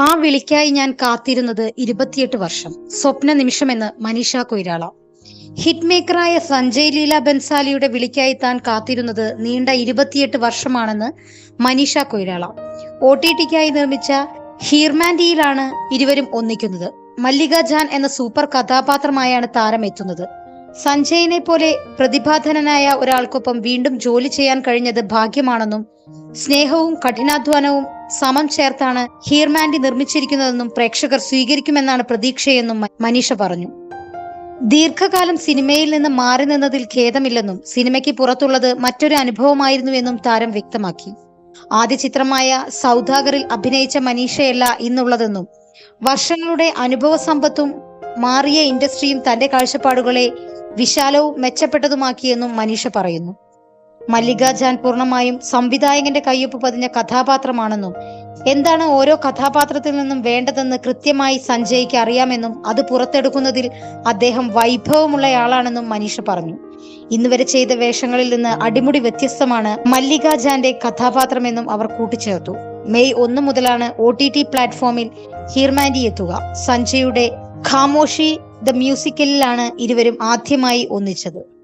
ആ വിളിക്കായി ഞാൻ കാത്തിരുന്നത് ഇരുപത്തിയെട്ട് വർഷം. സ്വപ്ന നിമിഷമെന്ന് മനീഷ കൊയ്രാള. ഹിറ്റ് മേക്കറായ സഞ്ജയ് ലീല ബൻസാലിയുടെ വിളിക്കായി താൻ കാത്തിരുന്നത് നീണ്ട ഇരുപത്തിയെട്ട് വർഷമാണെന്ന് മനീഷ കൊയ്രാള. ഒ ടി ടിക്കായി നിർമ്മിച്ച ഹീർമാൻഡിയിലാണ് ഇരുവരും ഒന്നിക്കുന്നത്. മല്ലിക ജാൻ എന്ന സൂപ്പർ കഥാപാത്രമായാണ് താരം എത്തുന്നത്. സഞ്ജയിനെ പോലെ പ്രതിഭാധനനായ ഒരാൾക്കൊപ്പം വീണ്ടും ജോലി ചെയ്യാൻ കഴിഞ്ഞത് ഭാഗ്യമാണെന്നും സ്നേഹവും കഠിനാധ്വാനവും സമം ചേർത്താണ് ഹീർമാൻഡി നിർമ്മിച്ചിരിക്കുന്നതെന്നും പ്രേക്ഷകർ സ്വീകരിക്കുമെന്നാണ് പ്രതീക്ഷയെന്നും മനീഷ പറഞ്ഞു. ദീർഘകാലം സിനിമയിൽ നിന്ന് മാറി നിന്നതിൽ ഖേദമില്ലെന്നും സിനിമയ്ക്ക് പുറത്തുള്ളത് മറ്റൊരു അനുഭവമായിരുന്നു എന്നും താരം വ്യക്തമാക്കി. ആദ്യ ചിത്രമായ സൗദാഗറിൽ അഭിനയിച്ച മനീഷയല്ല ഇന്നുള്ളതെന്നും വർഷങ്ങളുടെ അനുഭവ സമ്പത്തും മാറിയ ഇൻഡസ്ട്രിയും തന്റെ കാഴ്ചപ്പാടുകളെ വിശാലവും മെച്ചപ്പെട്ടതുമാക്കിയെന്നും മനീഷ പറയുന്നു. മല്ലിക ജാൻ പൂർണമായും സംവിധായകന്റെ കയ്യൊപ്പ് പതിഞ്ഞ കഥാപാത്രമാണെന്നും എന്താണ് ഓരോ കഥാപാത്രത്തിൽ നിന്നും വേണ്ടതെന്ന് കൃത്യമായി സഞ്ജയ്ക്ക് അറിയാമെന്നും അത് പുറത്തെടുക്കുന്നതിൽ അദ്ദേഹം വൈഭവമുള്ളയാളാണെന്നും മനീഷ പറഞ്ഞു. ഇന്നുവരെ ചെയ്ത വേഷങ്ങളിൽ നിന്ന് അടിമുടി വ്യത്യസ്തമാണ് മല്ലിക ജാന്റെ കഥാപാത്രമെന്നും അവർ കൂട്ടിച്ചേർത്തു. മെയ് ഒന്ന് മുതലാണ് ഒ ടി ടി പ്ലാറ്റ്ഫോമിൽ ഹീർമാൻഡി എത്തുക. സഞ്ജയുടെ ഖാമോഷി ദ മ്യൂസിക്കലിലാണ് ഇരുവരും ആദ്യമായി ഒന്നിച്ചത്.